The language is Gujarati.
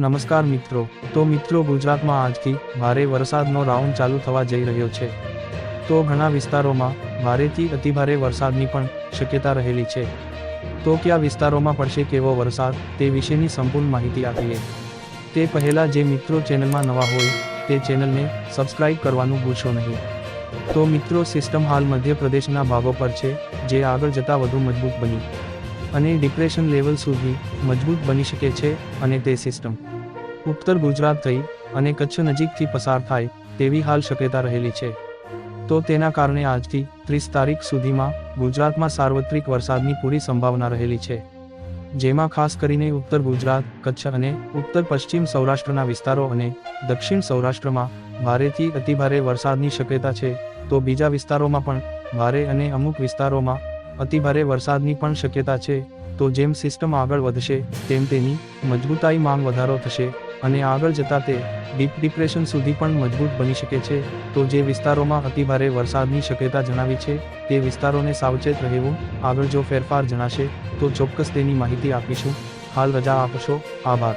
નમસ્કાર મિત્રો. તો મિત્રો, ગુજરાતમાં આજથી ભારે વરસાદનો રાઉન્ડ ચાલુ થવા જઈ રહ્યો છે. તો ઘણા વિસ્તારોમાં ભારેથી અતિભારે વરસાદની પણ શક્યતા રહેલી છે. તો કયા વિસ્તારોમાં પડશે કેવો વરસાદ તે વિશેની સંપૂર્ણ માહિતી આપીએ. તે પહેલાં જે મિત્રો ચેનલમાં નવા હોય, તે ચેનલને સબસ્ક્રાઇબ કરવાનું ભૂલશો નહીં. તો મિત્રો, સિસ્ટમ હાલ મધ્યપ્રદેશના ભાગો પર છે, જે આગળ જતાં વધુ મજબૂત બની. અને ડિપ્રેશન લેવલ સુધી મજબૂત બની શકે છે અને તે સિસ્ટમ ઉત્તર ગુજરાત થઈ અને કચ્છ નજીકથી પસાર થાય તેવી હાલ શક્યતા રહેલી છે. તો તેના કારણે આજથી ત્રીસ તારીખ સુધીમાં ગુજરાતમાં સાર્વત્રિક વરસાદની પૂરી સંભાવના રહેલી છે. જેમાં ખાસ કરીને ઉત્તર ગુજરાત, કચ્છ અને ઉત્તર પશ્ચિમ સૌરાષ્ટ્રના વિસ્તારો અને દક્ષિણ સૌરાષ્ટ્રમાં ભારેથી અતિભારે વરસાદની શક્યતા છે. તો બીજા વિસ્તારોમાં પણ ભારે અને અમુક વિસ્તારોમાં અતિભારે વરસાદની પણ શક્યતા છે, તો જેમ સિસ્ટમ આગળ વધશે, તેમ તેની મજબૂતાઈ માંગ વધારો થશે, અને આગળ જતાં તે ડીપ ડિપ્રેશન સુધી પણ મજબૂત બની શકે છે, તો જે વિસ્તારોમાં અતિભારે વરસાદની શક્યતા જણાવી છે, તે વિસ્તારોને સાવચેત રહેવું, આગળ જો ફેરફાર જણાશે, તો ચોક્કસ તેની માહિતી આપીશું. હાલ રજા આપશો. આભાર.